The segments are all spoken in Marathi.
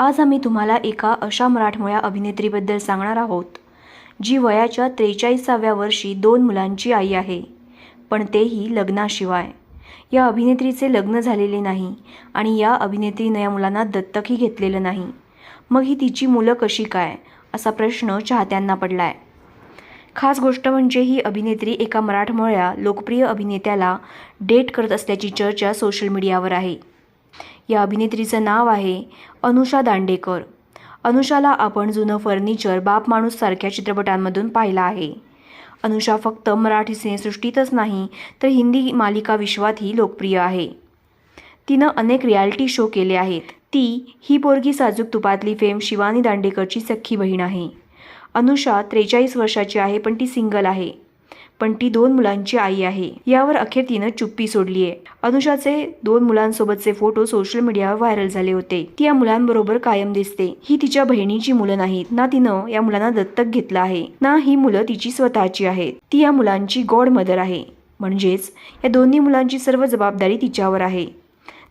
आज आम्ही तुम्हाला एका अशा मराठमोळ्या अभिनेत्रीबद्दल सांगणार आहोत जी वयाच्या त्रेचाळीसाव्या वर्षी दोन मुलांची आई आहे. पण तेही लग्नाशिवाय. या अभिनेत्रीचे लग्न झालेले नाही आणि या अभिनेत्रीनं या मुलांना दत्तकही घेतलेलं नाही. मग ही तिची मुलं कशी काय? असा प्रश्न चाहत्यांना पडला आहे खास गोष्ट म्हणजे ही अभिनेत्री एका मराठमोळ्या लोकप्रिय अभिनेत्याला डेट करत असल्याची चर्चा सोशल मीडियावर आहे. या अभिनेत्रीचं नाव आहे अनुषा दांडेकर. अनुषाला आपण जुनं फर्निचर बाप माणूस सारख्या चित्रपटांमधून पाहिला आहे. अनुषा फक्त मराठी सिनेसृष्टीतच नाही तर हिंदी मालिका विश्वातही लोकप्रिय आहे. तिनं अनेक रियालिटी शो केले आहेत. ती ही पोरगी साजूक तुपातली फेम शिवानी दांडेकरची सख्खी बहीण आहे. अनुषा त्रेचाळीस वर्षाची आहे पण ती सिंगल आहे. पण ती दोन मुलांची आई आहे. यावर अखेर तिनं चुप्पी सोडली आहे अनुषाचे दोन मुलांसोबतचे फोटो सोशल मीडियावर व्हायरल झाले होते. ती या मुलांबरोबर कायम दिसते. ही तिच्या बहिणीची मुलं नाहीत. ना तिनं या मुलांना दत्तक घेतलं आहे. ना ही मुलं तिची स्वतःची आहेत. ती या मुलांची गॉड मदर आहे. म्हणजेच या दोन्ही मुलांची सर्व जबाबदारी तिच्यावर आहे.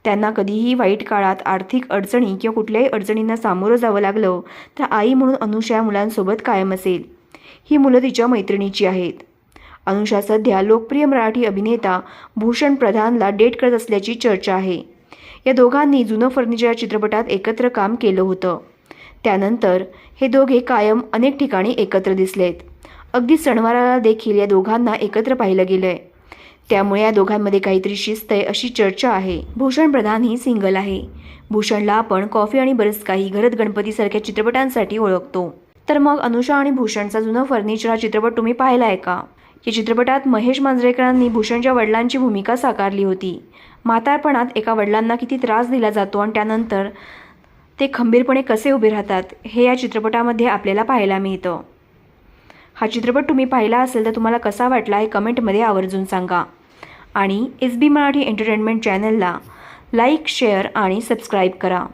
त्यांना कधीही वाईट काळात आर्थिक अडचणी किंवा कुठल्याही अडचणींना सामोरं जावं लागलं तर आई म्हणून अनुषा या मुलांसोबत कायम असेल. ही मुलं तिच्या मैत्रिणीची आहेत. अनुषा सध्या लोकप्रिय मराठी अभिनेता भूषण प्रधानला डेट करत असल्याची चर्चा आहे. या दोघांनी जुनं फर्निचर चित्रपटात एकत्र काम केलं होतं. त्यानंतर हे दोघे कायम अनेक ठिकाणी एकत्र दिसलेत. अगदी सणवाराला देखील या दोघांना एकत्र पाहिलं गेलंय. त्यामुळे या दोघांमध्ये काहीतरी शिस्त आहे अशी चर्चा आहे. भूषण प्रधान ही सिंगल आहे. भूषणला आपण कॉफी आणि बरंच काही घरत गणपतीसारख्या चित्रपटांसाठी ओळखतो. तर मग अनुषा आणि भूषणचा जुनं फर्निचर हा चित्रपट तुम्ही पाहिला आहे का? या चित्रपटात महेश मांजरेकरांनी भूषणच्या वडिलांची भूमिका साकारली होती. म्हातारपणात एका वडिलांना किती त्रास दिला जातो आणि त्यानंतर ते खंबीरपणे कसे उभे राहतात हे या चित्रपटामध्ये आपल्याला पाहायला मिळतं. हा चित्रपट तुम्ही पाहिला असेल तर तुम्हाला कसा वाटला हे कमेंटमध्ये आवर्जून सांगा. आणि एस बी मराठी एंटरटेनमेंट चॅनलला लाईक शेअर आणि सबस्क्राईब करा.